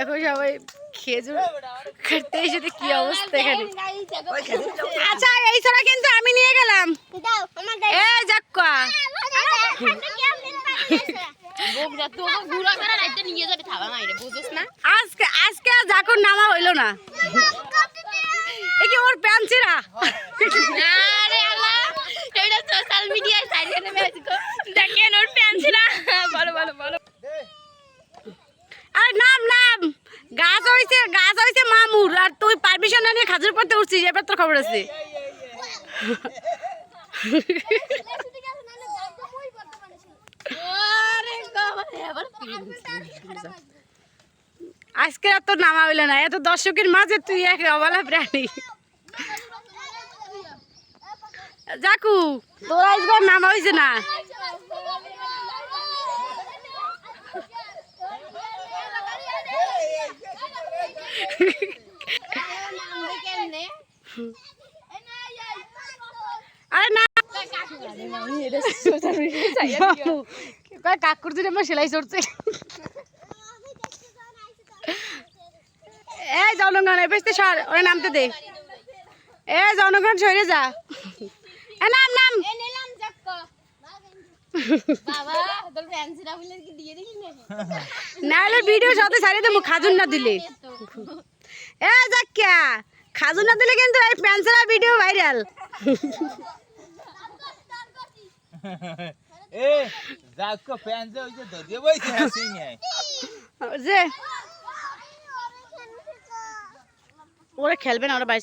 দেখো সবাই খেজুর কাটতে এসে কি অবস্থা এখানে। আচ্ছা এই ছড়া কিন্তু আমি নিয়ে গেলাম। এ যাক্কা আজকে নামা হইল না। ওর সোশ্যাল মিডিয়ায় গো দেখেন ওর পেন্সিলা বলো বলো বলো আর নাম নাম গাছ হইছে গাছ হইছে মামুর আর তুই পারমিশন না নিয়ে খাজুর পড়তে উঠছিস এবার তোর খবর আছে। আজকে আর তোর নামা হইল না এত দর্শকের মাঝে তুই এক অবলা প্রাণী। যাকু তোর আজবার নামা হয়েছে না। আরে না কাকুর দিনে আমার সেলাই চড়ছে এই জনগণ এ বেসতে সর, ওরে নামতে দে। এ জনগণ সরে যা। এ নাম নাম। না হলে ভিডিও সাথে ছাড়িয়ে দেবো খাজুন না দিলে। এ যাক্কা খাজুন না দিলে কিন্তু এই প্যান্সেরা ভিডিও ভাইরাল এ যাকো প্যান্সে ওই যে বইছে হাসি যে ওরা খেলবে না ওরা বাইরে